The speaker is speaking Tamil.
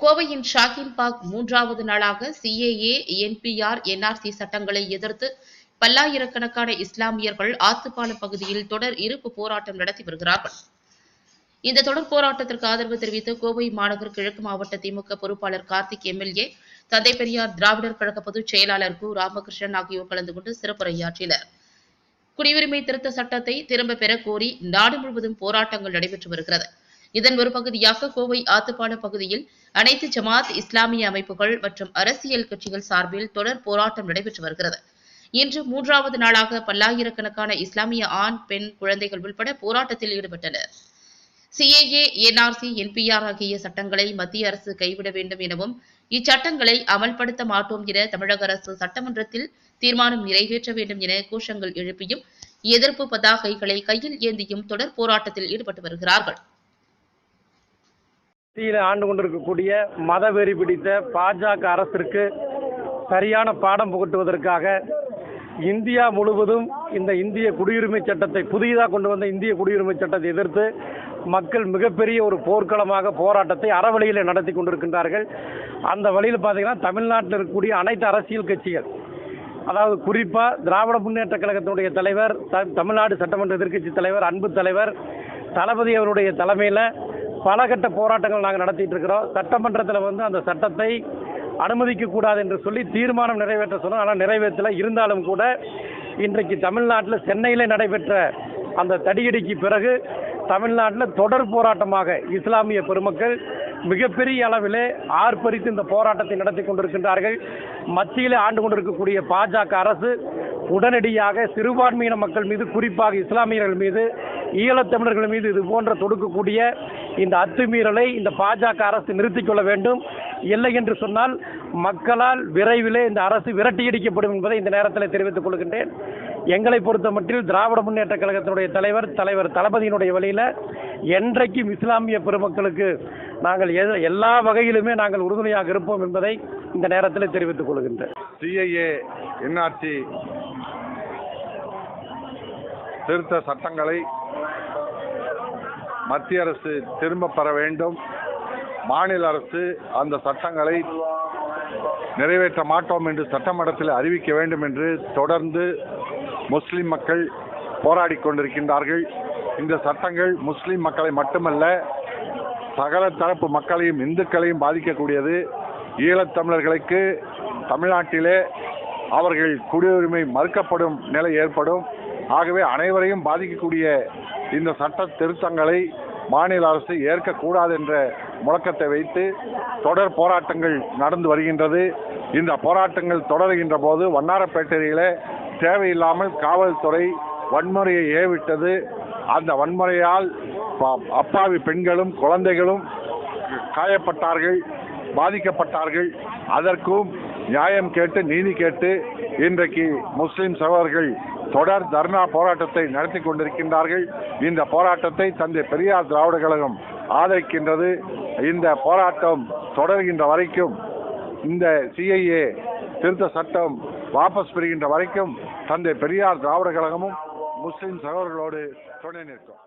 கோவையின் ஷாஹின் பாக் மூன்றாவது நாளாக சிஏஏ என்பிஆர் என்ஆர்சி சட்டங்களை எதிர்த்து பல்லாயிரக்கணக்கான இஸ்லாமியர்கள் ஆத்துப்பாலம் பகுதியில் தொடர் இருப்பு போராட்டம் நடத்தி வருகிறார்கள். இந்த தொடர் போராட்டத்திற்கு ஆதரவு தெரிவித்து கோவை மாநகர் கிழக்கு மாவட்ட திமுக பொறுப்பாளர் கார்த்திக் எம்எல்ஏ தந்தை பெரியார் திராவிடர் கழக பொதுச் செயலாளர் கு ராமகிருஷ்ணன் ஆகியோர் கலந்து கொண்டு சிறப்புரையாற்றினர். குடியுரிமை திருத்த சட்டத்தை திரும்ப பெற கோரி நாடு முழுவதும் போராட்டங்கள் நடைபெற்று வருகிறது. இதன் ஒரு பகுதியாக கோவை ஆத்துப்பாலம் பகுதியில் அனைத்து ஜமாத் இஸ்லாமிய அமைப்புகள் மற்றும் அரசியல் கட்சிகள் சார்பில் தொடர் போராட்டம் நடைபெற்று வருகிறது. இன்று மூன்றாவது நாளாக பல்லாயிரக்கணக்கான இஸ்லாமிய ஆண் பெண் குழந்தைகள் உள்பட போராட்டத்தில் ஈடுபட்டனர். சிஏஏ என்ஆர்சி என்பிஆர் ஆகிய சட்டங்களை மத்திய அரசு கைவிட வேண்டும் எனவும் இச்சட்டங்களை அமல்படுத்த மாட்டோம் என தமிழக அரசு சட்டமன்றத்தில் தீர்மானம் நிறைவேற்ற வேண்டும் என கோஷங்கள் எழுப்பியும் எதிர்ப்பு பதாகைகளை கையில் ஏந்தியும் தொடர் போராட்டத்தில் ஈடுபட்டு வருகிறார்கள். மத்தியில் ஆண்டு கொண்டிருக்கக்கூடிய மதவெறி பிடித்த பாஜக அரசிற்கு சரியான பாடம் புகட்டுவதற்காக இந்தியா முழுவதும் இந்த இந்திய குடியுரிமை சட்டத்தை புதிதாக கொண்டு வந்த இந்திய குடியுரிமை சட்டத்தை எதிர்த்து மக்கள் மிகப்பெரிய ஒரு போர்க்களமாக போராட்டத்தை அறவழியில் நடத்தி கொண்டிருக்கின்றார்கள். அந்த வழியில் பார்த்தீங்கன்னா தமிழ்நாட்டில் இருக்கக்கூடிய அனைத்து அரசியல் கட்சிகள் அதாவது குறிப்பாக திராவிட முன்னேற்ற கழகத்தினுடைய தலைவர் த- தமிழ்நாடு சட்டமன்ற எதிர்க்கட்சி தலைவர் அன்பு தலைவர் தளபதி அவருடைய தலைமையில் பல கட்ட போராட்டங்கள் நாங்கள் நடத்திட்டு இருக்கிறோம் சட்டமன்றத்தில் வந்து அந்த சட்டத்தை அனுமதிக்க கூடாது என்று சொல்லி தீர்மானம் நிறைவேற்ற சொன்னோம். ஆனால் நிறைவேற்றல. இருந்தாலும் கூட இன்றைக்கு தமிழ்நாட்டில் சென்னையில் நடைபெற்ற அந்த தடியடிக்கு பிறகு தமிழ்நாட்டில் தொடர் போராட்டமாக இஸ்லாமிய பெருமக்கள் மிகப்பெரிய அளவிலே ஆர்ப்பரித்து இந்த போராட்டத்தை நடத்தி கொண்டிருக்கின்றார்கள். மத்தியில் ஆண்டு கொண்டிருக்கக்கூடிய பாஜக அரசு உடனடியாக சிறுபான்மையின மக்கள் மீது குறிப்பாக இஸ்லாமியர்கள் மீது ஈழத்தமிழர்கள் மீது இது போன்ற தொடுக்கக்கூடிய இந்த அத்துமீறலை இந்த பாஜக அரசு நிறுத்திக் கொள்ள வேண்டும். இல்லை என்று சொன்னால் மக்களால் விரைவிலே இந்த அரசு விரட்டியடிக்கப்படும் என்பதை இந்த நேரத்தில் தெரிவித்துக் கொள்கின்றேன். எங்களை பொறுத்த மட்டில் திராவிட முன்னேற்ற கழகத்தினுடைய தலைவர் தலைவர் தளபதியினுடைய வழியில் என்றைக்கும் இஸ்லாமிய பெருமக்களுக்கு நாங்கள் எ எல்லா வகையிலுமே நாங்கள் உறுதுணையாக இருப்போம் என்பதை இந்த நேரத்தில் தெரிவித்துக் கொள்கின்றேன். சிஐஏ என்ஆர்சி திருத்த சட்டங்களை மத்திய அரசு திரும்ப பெற வேண்டும். மாநில அரசு அந்த சட்டங்களை நிறைவேற்ற மாட்டோம் என்று சட்டமன்றத்தில் அறிவிக்க வேண்டும் என்று தொடர்ந்து முஸ்லிம் மக்கள் போராடி கொண்டிருக்கின்றார்கள். இந்த சட்டங்கள் முஸ்லிம் மக்களை மட்டுமல்ல சகல தரப்பு மக்களையும் இந்துக்களையும் பாதிக்கக்கூடியது. ஈழத்தமிழர்களுக்கு தமிழ்நாட்டிலே அவர்கள் குடியுரிமை மறுக்கப்படும் நிலை ஏற்படும். ஆகவே அனைவரையும் பாதிக்கக்கூடிய இந்த சட்ட திருத்தங்களை மாநில அரசு ஏற்கக்கூடாது என்ற முழக்கத்தை வைத்து தொடர் போராட்டங்கள் நடந்து வருகின்றது. இந்த போராட்டங்கள் தொடர்கின்ற போது வண்ணாரப்பேட்டையிலே தேவையில்லாமல் காவல்துறை வன்முறையை ஏவிட்டது. அந்த வன்முறையால் அப்பாவி பெண்களும் குழந்தைகளும் காயப்பட்டார்கள் பாதிக்கப்பட்டார்கள். அதற்கும் நியாயம் கேட்டு நீதி கேட்டு இன்றைக்கு முஸ்லிம் சகோதரர்கள் தொடர் தர்ணா போராட்டத்தை நடத்தி கொண்டிருக்கின்றார்கள். இந்த போராட்டத்தை தந்தை பெரியார் திராவிட கழகம் ஆதரிக்கின்றது. இந்த போராட்டம் தொடர்கின்ற வரைக்கும் இந்த சிஐஏ திருத்த சட்டம் வாபஸ் பெறுகின்ற வரைக்கும் தந்தை பெரியார் திராவிட கழகமும் முஸ்லிம் சகோதரர்களோடு துணை நிற்கும்.